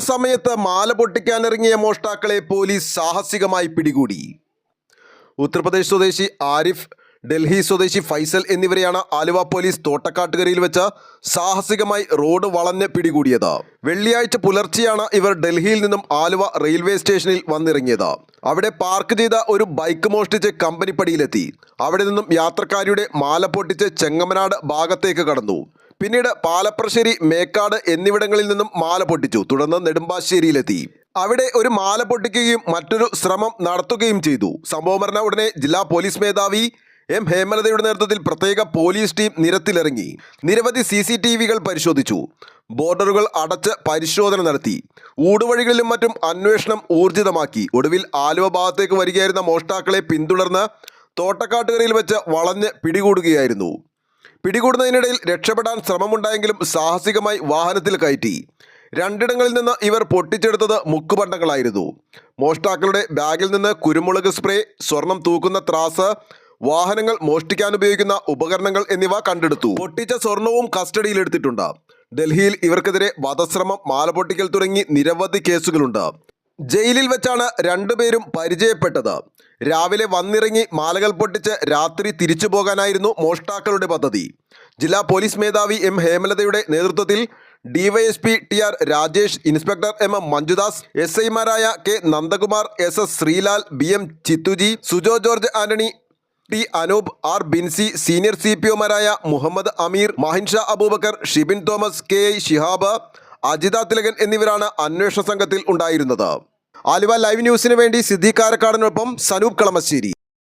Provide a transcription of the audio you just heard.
സമയത്ത് മാല പൊട്ടിക്കാനിറങ്ങിയ മോഷ്ടാക്കളെ പോലീസ് സാഹസികമായി പിടികൂടി. ഉത്തർപ്രദേശ് സ്വദേശി ആരിഫ് ഡൽഹി സ്വദേശി ഫൈസൽ എന്നിവരെയാണ് ആലുവ പോലീസ് തോട്ടക്കാട്ടുകരയിൽ വെച്ച് സാഹസികമായി റോഡ് വളഞ്ഞ് പിടികൂടിയത്. വെള്ളിയാഴ്ച പുലർച്ചെയാണ് ഇവർ ഡൽഹിയിൽ നിന്നും ആലുവ റെയിൽവേ സ്റ്റേഷനിൽ വന്നിറങ്ങിയത്. അവിടെ പാർക്ക് ചെയ്ത ഒരു ബൈക്ക് മോഷ്ടിച്ച് കമ്പനിപ്പടിയിലെത്തി. അവിടെ നിന്നും യാത്രക്കാരിയുടെ മാല പൊട്ടിച്ച് ചെങ്ങമനാട് ഭാഗത്തേക്ക് കടന്നു. പിന്നീട് പാലപ്രശ്ശേരി മേക്കാട് എന്നിവിടങ്ങളിൽ നിന്നും മാല പൊട്ടിച്ചു. തുടർന്ന് നെടുമ്പാശ്ശേരിയിലെത്തി. അവിടെ ഒരു മാല പൊട്ടിക്കുകയും മറ്റൊരു ശ്രമം നടത്തുകയും ചെയ്തു. സംഭവം പറഞ്ഞ ഉടനെ ജില്ലാ പോലീസ് മേധാവി എം. ഹേമലതയുടെ നേതൃത്വത്തിൽ പ്രത്യേക പോലീസ് ടീം നിരത്തിലിറങ്ങി. നിരവധി സി സി ടി വികൾ പരിശോധിച്ചു. ബോർഡറുകൾ അടച്ച് പരിശോധന നടത്തി. ഊടുവഴികളിലും മറ്റും അന്വേഷണം ഊർജിതമാക്കി. ഒടുവിൽ ആലുവ ഭാഗത്തേക്ക് വരികയായിരുന്ന മോഷ്ടാക്കളെ പിന്തുടർന്ന് തോട്ടക്കാട്ടുകരയിൽ വെച്ച് വളഞ്ഞ് പിടികൂടുകയായിരുന്നു. പിടികൂടുന്നതിനിടയിൽ രക്ഷപ്പെടാൻ ശ്രമമുണ്ടായെങ്കിലും സാഹസികമായി വാഹനത്തിൽ കയറ്റി. രണ്ടിടങ്ങളിൽ നിന്ന് ഇവർ പൊട്ടിച്ചെടുത്തത് മുക്കുപണ്ടങ്ങളായിരുന്നു മോഷ്ടാക്കളുടെ ബാഗിൽ നിന്ന് കുരുമുളക് സ്പ്രേ സ്വർണം തൂക്കുന്ന ത്രാസ് വാഹനങ്ങൾ മോഷ്ടിക്കാൻ ഉപയോഗിക്കുന്ന ഉപകരണങ്ങൾ എന്നിവ കണ്ടെടുത്തു. പൊട്ടിച്ച സ്വർണവും കസ്റ്റഡിയിലെടുത്തിട്ടുണ്ട് ഡൽഹിയിൽ ഇവർക്കെതിരെ വധശ്രമം മാല പൊട്ടിക്കൽ തുടങ്ങി നിരവധി കേസുകളുണ്ട്. ജയിലിൽ വെച്ചാണ് രണ്ടുപേരും പരിചയപ്പെട്ടത്. രാവിലെ വന്നിറങ്ങി മാലകൾ പൊട്ടിച്ച് രാത്രി തിരിച്ചു പോകാനായിരുന്നു മോഷ്ടാക്കളുടെ പദ്ധതി. ജില്ലാ പോലീസ് മേധാവി എം ഹേമലതയുടെ നേതൃത്വത്തിൽ DYSP T R Rajesh inspector M M Manjudas S ഐമാരായ K Nandakumar S S Sreelal B M Chithuji Sujo George Antony T Anoop R Binsi senior C P ഒമാരായ Muhammad Ameer Mahinsha Abubakar Shibin Thomas K I Shihab Ajitha Thilakan എന്നിവരാണ് അന്വേഷണ സംഘത്തിൽ ഉണ്ടായിരുന്നത്. Aluva live ന്യൂസിന് വേണ്ടി സിദ്ദീഖ് കാരക്കാടിനൊപ്പം സനൂപ് കളമശ്ശേരി.